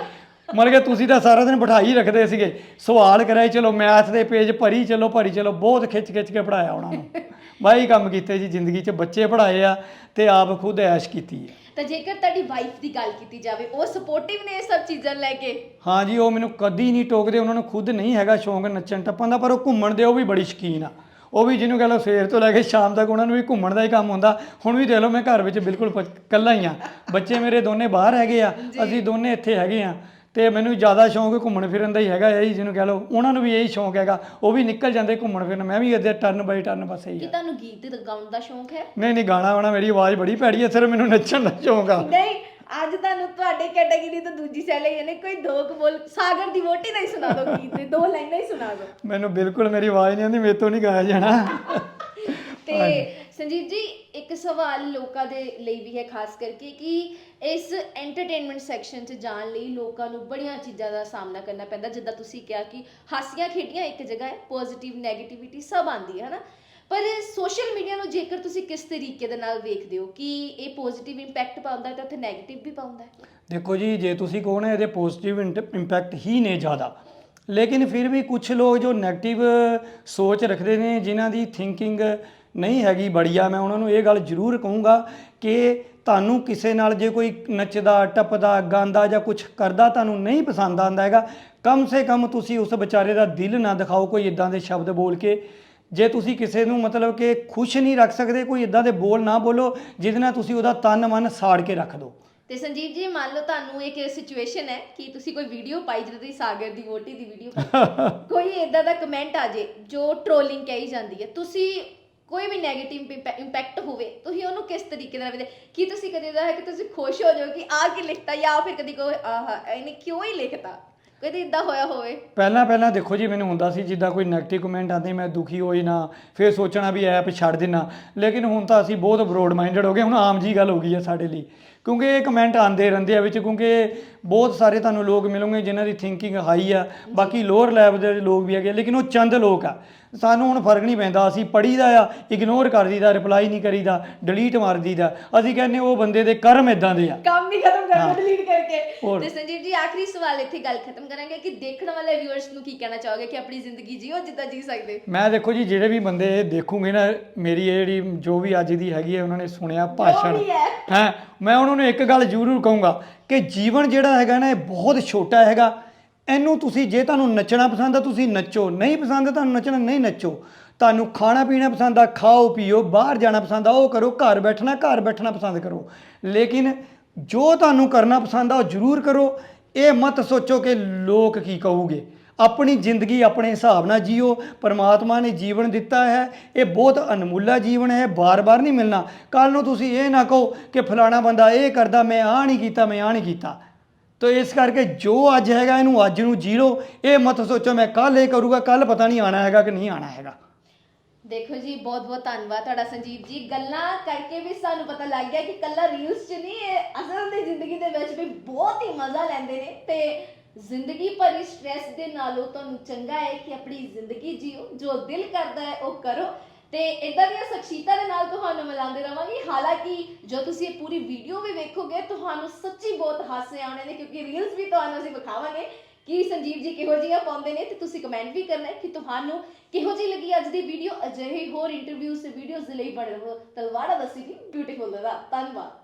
ਮਤਲਬ ਕਿ ਤੁਸੀਂ ਤਾਂ ਸਾਰਾ ਦਿਨ ਬਿਠਾਈ ਰੱਖਦੇ ਸੀਗੇ। ਸਵਾਲ ਕਰਾਏ ਚਲੋ ਮੈਥ ਦੇ ਪੇਜ ਭਰੀ ਚਲੋ ਭਰੀ ਚਲੋ ਬਹੁਤ ਖਿੱਚ ਖਿੱਚ ਕੇ ਪੜਾਇਆ ਉਹਨਾਂ ਨੂੰ। ਬਾਈ ਕੰਮ ਕੀਤੇ ਜੀ ਜ਼ਿੰਦਗੀ 'ਚ ਬੱਚੇ ਪੜਾਏ ਆ ਤੇ ਆਪ ਖੁਦ ਐਸ਼ ਕੀਤੀ ਹੈ। ਤਾਂ ਜੇਕਰ ਤੁਹਾਡੀ ਵਾਈਫ ਦੀ ਗੱਲ ਕੀਤੀ ਜਾਵੇ ਉਹ ਸਪੋਰਟਿਵ ਨੇ ਇਹ ਸਭ ਚੀਜ਼ਾਂ ਲੈ ਕੇ? ਹਾਂ ਜੀ ਉਹ ਮੈਨੂੰ ਕਦੀ ਨਹੀਂ ਟੋਕਦੇ ਉਹਨਾਂ ਨੂੰ ਖੁਦ ਨਹੀਂ ਹੈਗਾ ਸ਼ੌਂਕ ਨੱਚਣ ਟੱਪਣ ਦਾ ਪਰ ਉਹ ਘੁੰਮਣ ਦੇ ਉਹ ਵੀ ਬੜੀ ਸ਼ਕੀਨ ਆ। ਉਹ ਵੀ ਜਿਹਨੂੰ ਕਹ ਲਓ ਸਵੇਰ ਤੋਂ ਲੈ ਕੇ ਸ਼ਾਮ ਤੱਕ ਉਹਨਾਂ ਨੂੰ ਵੀ ਘੁੰਮਣ ਦਾ ਹੀ ਕੰਮ ਹੁੰਦਾ। ਹੁਣ ਵੀ ਦੇਖ ਲਓ ਮੈਂ ਘਰ ਵਿੱਚ ਬਿਲਕੁਲ ਪ- ਇਕੱਲਾ ਹੀ ਆ। ਬੱਚੇ ਮੇਰੇ ਦੋਨੇ ਬਾਹਰ ਹੈਗੇ ਆ ਅਸੀਂ ਦੋਨੇ ਇੱਥੇ ਹੈਗੇ ਆ। ਤੇ ਮੈਨੂੰ ਜ਼ਿਆਦਾ ਸ਼ੌਂਕ ਘੁੰਮਣ ਫਿਰਨ ਦਾ ਹੀ ਹੈਗਾ ਇਹੀ ਜਿਹਨੂੰ ਕਹ ਲਓ। ਉਹਨਾਂ ਨੂੰ ਵੀ ਇਹੀ ਸ਼ੌਂਕ ਹੈਗਾ ਉਹ ਵੀ ਨਿਕਲ ਜਾਂਦੇ ਘੁੰਮਣ ਫਿਰਨ। ਮੈਂ ਵੀ ਇੱਥੇ ਟਰਨ ਬਾਈ ਟਰਨ ਬਸ ਇਹੀ ਕੀ ਆ। ਤੁਹਾਨੂੰ ਗੀਤ ਗਾਉਣ ਦਾ ਸ਼ੌਂਕ ਹੈ? ਨਹੀਂ ਨਹੀਂ ਗਾਣਾ ਵਾਣਾ ਮੇਰੀ ਆਵਾਜ਼ ਬੜੀ ਭੈੜੀ ਹੈ ਸਿਰਫ ਮੈਨੂੰ ਨੱਚਣ ਦਾ ਸ਼ੌਂਕ ਆ। ਨਹੀਂ ਅੱਜ ਤੁਹਾਨੂੰ ਤੁਹਾਡੇ ਕੈਟਾਗਰੀ ਤੋਂ ਦੂਜੀ ਸਾਈਡ ਲਈ ਯਾਨੀ ਕੋਈ ਦੋ ਕੁ ਬੋਲ ਸਾਗਰ ਦੀ ਵੋਟੀ ਦਾ ਹੀ ਸੁਣਾ ਦਿਓ ਗੀਤ ਦੇ ਦੋ ਲਾਈਨਾਂ ਹੀ ਸੁਣਾ ਦਿਓ। ਮੈਨੂੰ ਬਿਲਕੁਲ ਮੇਰੀ ਆਵਾਜ਼ ਨਹੀਂ ਆਉਂਦੀ ਮੇਰੇ ਤੋਂ ਨਹੀਂ ਗਾਇਆ ਜਾਣਾ। ਤੇ ਸੰਜੀਵ ਜੀ, ਇੱਕ ਸਵਾਲ ਲੋਕਾਂ ਦੇ ਲਈ ਵੀ ਹੈ, ਖਾਸ ਕਰਕੇ ਕਿ ਇਸ ਐਂਟਰਟੇਨਮੈਂਟ ਸੈਕਸ਼ਨ 'ਚ ਜਾਣ ਲਈ ਲੋਕਾਂ ਨੂੰ ਬੜੀਆਂ ਚੀਜ਼ਾਂ ਦਾ ਸਾਹਮਣਾ ਕਰਨਾ ਪੈਂਦਾ, ਜਿੱਦਾਂ ਤੁਸੀਂ ਕਿਹਾ ਕਿ ਹਾਸੀਆਂ ਖੇਡੀਆਂ ਇੱਕ ਜਗ੍ਹਾ ਹੈ ਪੋਜ਼ਿਟਿਵ ਨੈਗੇਟਿਵਿਟੀ ਸਭ ਆਂਦੀ ਹੈ, ਹਨਾ? ਪਰ ਸੋਸ਼ਲ ਮੀਡੀਆ ਨੂੰ ਜੇਕਰ ਤੁਸੀਂ ਕਿਸ ਤਰੀਕੇ ਦੇ ਨਾਲ ਵੇਖਦੇ ਹੋ ਕਿ ਇਹ ਪੋਜ਼ਿਟਿਵ ਇੰਪੈਕਟ ਪਾਉਂਦਾ ਹੈ, ਤਾਂ ਉੱਥੇ ਨੈਗੇਟਿਵ ਵੀ ਪਾਉਂਦਾ ਹੈ? ਦੇਖੋ ਜੀ, ਜੇ ਤੁਸੀਂ ਕਹੋ ਨਾ ਇਹਦੇ ਪੋਜ਼ਿਟਿਵ ਇੰਪੈਕਟ ਹੀ ਨੇ ਜ਼ਿਆਦਾ, ਲੇਕਿਨ ਫਿਰ ਵੀ ਕੁਝ ਲੋਕ ਜੋ ਨੈਗੇਟਿਵ ਸੋਚ ਰੱਖਦੇ ਨੇ, ਜਿਨ੍ਹਾਂ ਦੀ ਥਿੰਕਿੰਗ ਨਹੀਂ ਹੈਗੀ ਬੜੀਆ ਮੈਂ ਉਹਨਾਂ ਨੂੰ ਇਹ ਗੱਲ ਜ਼ਰੂਰ ਕਹੂੰਗਾ ਕਿ ਤੁਹਾਨੂੰ ਕਿਸੇ ਨਾਲ ਜੇ ਕੋਈ ਨੱਚਦਾ ਟੱਪਦਾ ਗਾਉਂਦਾ ਜਾਂ ਕੁਝ ਕਰਦਾ ਤੁਹਾਨੂੰ ਨਹੀਂ ਪਸੰਦ ਆਉਂਦਾ ਹੈਗਾ ਕਮ ਸੇ ਕਮ ਤੁਸੀਂ ਉਸ ਵਿਚਾਰੇ ਦਾ ਦਿਲ ਨਾ ਦਿਖਾਓ ਕੋਈ ਇਦਾਂ ਦੇ ਸ਼ਬਦ ਬੋਲ ਕੇ। ਜੇ ਤੁਸੀਂ ਕਿਸੇ ਨੂੰ ਮਤਲਬ ਕਿ ਖੁਸ਼ ਨਹੀਂ ਰੱਖ ਸਕਦੇ ਕੋਈ ਇਦਾਂ ਦੇ ਬੋਲ ਨਾ ਬੋਲੋ ਜਿਹਦੇ ਨਾਲ ਤੁਸੀਂ ਉਹਦਾ ਤਨ ਮਨ ਸਾੜ ਕੇ ਰੱਖ ਦਿਓ ਤੇ ਸੰਜੀਵ ਜੀ ਮੰਨ ਲਓ ਤੁਹਾਨੂੰ ਇੱਕ ਸਿਚੁਏਸ਼ਨ ਹੈ ਕਿ ਤੁਸੀਂ ਕੋਈ ਵੀਡੀਓ ਪਾਈ ਜਿਹਦੇ ਤੁਸੀਂ ਸਾਗਰ ਦੀ ਵੋਟੀ ਦੀ ਵੀਡੀਓ ਕੋਈ ਇਦਾਂ ਦਾ ਕਮੈਂਟ ਆ ਜੇ ਜੋ ਟ੍ਰੋਲਿੰਗ ਕਹੀ ਜਾਂਦੀ ਹੈ ਤੁਸੀਂ ਕੋਈ ਵੀ 네ਗੇਟਿਵ ਇੰਪੈਕਟ ਹੋਵੇ, ਤੁਸੀਂ ਉਹਨੂੰ ਕਿਸ ਤਰੀਕੇ ਨਾਲ ਵੇਖਦੇ? ਕੀ ਤੁਸੀਂ ਕਦੇ ਦਾ ਹੈ ਕਿ ਤੁਸੀਂ ਖੁਸ਼ ਹੋ ਜਾਓ ਕਿ ਆ ਕੀ ਲਿਖਤਾ ਜਾਂ ਫਿਰ ਕਦੀ ਕੋਈ ਆਹਾ, ਇਹਨੇ ਕਿਉਂ ਹੀ ਲਿਖਤਾ? ਕਦੇ ਇਦਾਂ ਹੋਇਆ ਹੋਵੇ? ਪਹਿਲਾਂ ਪਹਿਲਾਂ ਦੇਖੋ ਜੀ, ਮੈਨੂੰ ਹੁੰਦਾ ਸੀ ਜਿੱਦਾਂ ਕੋਈ 네ਗੇਟਿਵ ਕਮੈਂਟ ਆਉਂਦੇ, ਮੈਂ ਦੁਖੀ ਹੋ ਜਾਣਾ ਫਿਰ ਸੋਚਣਾ ਵੀ ਐਪ ਛੱਡ ਦੇਣਾ ਲੇਕਿਨ ਹੁਣ ਤਾਂ ਅਸੀਂ ਬਹੁਤ ਬਰੋਡ ਮਾਈਂਡਡ ਹੋ ਗਏ, ਹੁਣ ਆਮ ਜੀ ਗੱਲ ਹੋ ਗਈ ਹੈ ਸਾਡੇ ਲਈ। ਕਿਉਂਕਿ ਇਹ ਕਮੈਂਟ ਆਉਂਦੇ ਰਹਿੰਦੇ ਆ ਵਿੱਚ, ਕਿਉਂਕਿ ਬਹੁਤ ਸਾਰੇ ਤੁਹਾਨੂੰ ਲੋਕ ਮਿਲੋਗੇ ਜਿਨ੍ਹਾਂ ਦੀ ਥਿੰਕਿੰਗ ਹਾਈ ਆ। ਬਾਕੀ ਲੋਅਰ ਲੈਵਲ ਦੇ ਲੋਕ ਵੀ ਹੈਗੇ ਲੇਕਿਨ ਉਹ ਚੰਦ ਲੋਕ ਆ। ਸਾਨੂੰ ਹੁਣ ਫ਼ਰਕ ਨਹੀਂ ਪੈਂਦਾ ਅਸੀਂ ਪੜੀਦਾ ਆ ਇਗਨੋਰ ਕਰ ਦਈਦਾ ਰਿਪਲਾਈ ਨਹੀਂ ਕਰੀਦਾ ਡਿਲੀਟ ਮਾਰ ਦਈਦਾ। ਅਸੀਂ ਕਹਿੰਦੇ ਉਹ ਬੰਦੇ ਦੇ ਕਰਮ ਇਦਾਂ ਦੇ ਆ। ਕੰਮ ਹੀ ਖਤਮ ਕਰ ਦਿਓ ਡਿਲੀਟ ਕਰਕੇ। ਤੇ ਸੰਜੀਵ ਜੀ ਆਖਰੀ ਸਵਾਲ ਇੱਥੇ ਗੱਲ ਖਤਮ ਕਰਾਂਗੇ ਕਿ ਦੇਖਣ ਵਾਲੇ ਵਿਊਅਰਸ ਨੂੰ ਕੀ ਕਹਿਣਾ ਚਾਹੋਗੇ ਕਿ ਆਪਣੀ ਜ਼ਿੰਦਗੀ ਜੀਓ ਜਿੱਦਾਂ ਜੀ ਸਕਦੇ? ਮੈਂ ਦੇਖੋ ਜੀ ਜਿਹੜੇ ਵੀ ਬੰਦੇ ਦੇਖੂਗੇ ਨਾ ਮੇਰੀ ਇਹ ਜਿਹੜੀ ਜੋ ਵੀ ਅੱਜ ਦੀ ਹੈਗੀ ਹੈ ਉਹਨਾਂ ਨੇ ਸੁਣਿਆ ਭਾਸ਼ਣ। ਹੈ ਮੈਂ ਉਹਨਾਂ ਨੂੰ ਇੱਕ ਗੱਲ ਜ਼ਰੂਰ ਕਹੂੰਗਾ ਕਿ ਜੀਵਨ ਜਿਹੜਾ ਹੈਗਾ ਨਾ, ਇਹ ਬਹੁਤ ਛੋਟਾ ਹੈਗਾ। ਇਹਨੂੰ ਤੁਸੀਂ ਜੇ ਤੁਹਾਨੂੰ ਨੱਚਣਾ ਪਸੰਦ ਆ, ਤੁਸੀਂ ਨੱਚੋ। ਨਹੀਂ ਪਸੰਦ ਆ ਤੁਹਾਨੂੰ ਨੱਚਣਾ ਨਹੀਂ ਨੱਚੋ। ਤੁਹਾਨੂੰ ਖਾਣਾ ਪੀਣਾ ਪਸੰਦ ਆ, ਖਾਓ, ਪੀਓ। ਬਾਹਰ ਜਾਣਾ ਪਸੰਦ ਆ, ਉਹ ਕਰੋ। ਘਰ ਬੈਠਣਾ ਘਰ ਬੈਠਣਾ ਪਸੰਦ ਕਰੋ। ਲੇਕਿਨ ਜੋ ਤੁਹਾਨੂੰ ਕਰਨਾ ਪਸੰਦ ਆ, ਉਹ ਜ਼ਰੂਰ ਕਰੋ। ਇਹ ਮਤ ਸੋਚੋ ਕਿ ਲੋਕ ਕੀ ਕਹੂਗੇ। ਆਪਣੀ ਜ਼ਿੰਦਗੀ ਆਪਣੇ ਹਿਸਾਬ ਨਾਲ ਜੀਓ। ਪਰਮਾਤਮਾ ਨੇ ਜੀਵਨ ਦਿੱਤਾ ਹੈ। ਇਹ ਬਹੁਤ ਅਨਮੁੱਲਾ ਜੀਵਨ ਹੈ। ਬਾਰ-ਬਾਰ ਨਹੀਂ ਮਿਲਣਾ। ਕੱਲ ਨੂੰ ਤੁਸੀਂ ਇਹ ਨਾ ਕਹੋ ਕਿ ਫਲਾਣਾ ਬੰਦਾ ਇਹ ਕਰਦਾ, ਮੈਂ ਆਹ ਨਹੀਂ ਕੀਤਾ, ਮੈਂ ਆਹ ਨਹੀਂ ਕੀਤਾ। ਤੋ ਇਸ ਕਰਕੇ ਜੋ ਅੱਜ ਹੈਗਾ, ਇਹਨੂੰ ਅੱਜ ਨੂੰ ਜੀਰੋ। ਇਹ ਮਤ ਸੋਚੋ, ਮੈਂ ਕੱਲ ਇਹ ਕਰੂਗਾ ਕੱਲ ਪਤਾ ਨਹੀਂ ਆਣਾ ਹੈਗਾ ਕਿ ਨਹੀਂ ਆਣਾ ਹੈਗਾ। ਦੇਖੋ ਜੀ ਬਹੁਤ ਬਹੁਤ ਧੰਨਵਾਦ ਤੁਹਾਡਾ ਸੰਜੀਵ ਜੀ। ਗੱਲਾਂ ਕਰਕੇ ਵੀ ਸਾਨੂੰ ਪਤਾ ਲੱਗ ਗਿਆ ਕਿ ਕੱਲਾ ਰੀਲਸ 'ਚ ਨਹੀਂ, ਇਹ ਅਸਲ ਦੀ ਜ਼ਿੰਦਗੀ ਦੇ ਵਿੱਚ ਵੀ ਬਹੁਤ ਹੀ ਮਜ਼ਾ ਲੈਂਦੇ ਨੇ। ਤੇ ਜ਼ਿੰਦਗੀ ਭਰੀ ਸਟ੍ਰੈਸ ਦੇ ਨਾਲੋਂ ਤੁਹਾਨੂੰ ਚੰਗਾ ਹੈ ਕਿ ਆਪਣੀ ਜ਼ਿੰਦਗੀ ਜੀਓ, ਜੋ ਦਿਲ ਕਰਦਾ ਹੈ ਉਹ ਕਰੋ। ਤੇ ਇਦਾਂ ਦੀਆਂ ਸ਼ਖਸੀਅਤਾਂ ਦੇ ਨਾਲ ਤੁਹਾਨੂੰ ਮਿਲਾਉਂਦੇ ਰਵਾਂਗੇ। ਹਾਲਾਂਕਿ ਜੋ ਤੁਸੀਂ ਇਹ ਪੂਰੀ ਵੀਡੀਓ ਵੀ ਵੇਖੋਗੇ, ਤੁਹਾਨੂੰ ਸੱਚੀ ਬਹੁਤ ਹਾਸੇ ਆਉਣੇ ਨੇ, ਕਿਉਂਕਿ ਰੀਲਸ ਵੀ ਤੁਹਾਨੂੰ ਅਸੀਂ ਵਿਖਾਵਾਂਗੇ ਕਿ ਸੰਜੀਵ ਜੀ ਕਿਹੋ ਜਿਹੀਆਂ ਪਾਉਂਦੇ ਨੇ ਤੇ ਤੁਸੀਂ ਕਮੈਂਟ ਵੀ ਕਰਨਾ ਕਿ ਤੁਹਾਨੂੰ ਕਿਹੋ ਜਿਹੀ ਲੱਗੀ ਅੱਜ ਦੀ ਵੀਡੀਓ ਅਜਿਹੇ ਹੋਰ ਇੰਟਰਵਿਊਜ਼ ਤੇ ਵੀਡੀਓਜ਼ ਦੇ ਲਈ ਬਣੇ ਰਹੋ। ਤਲਵਾੜਾ ਦਾ ਸਿਟੀ ਬਿਊਟੀਫੁਲ ਦਾ ਧੰਨਵਾਦ।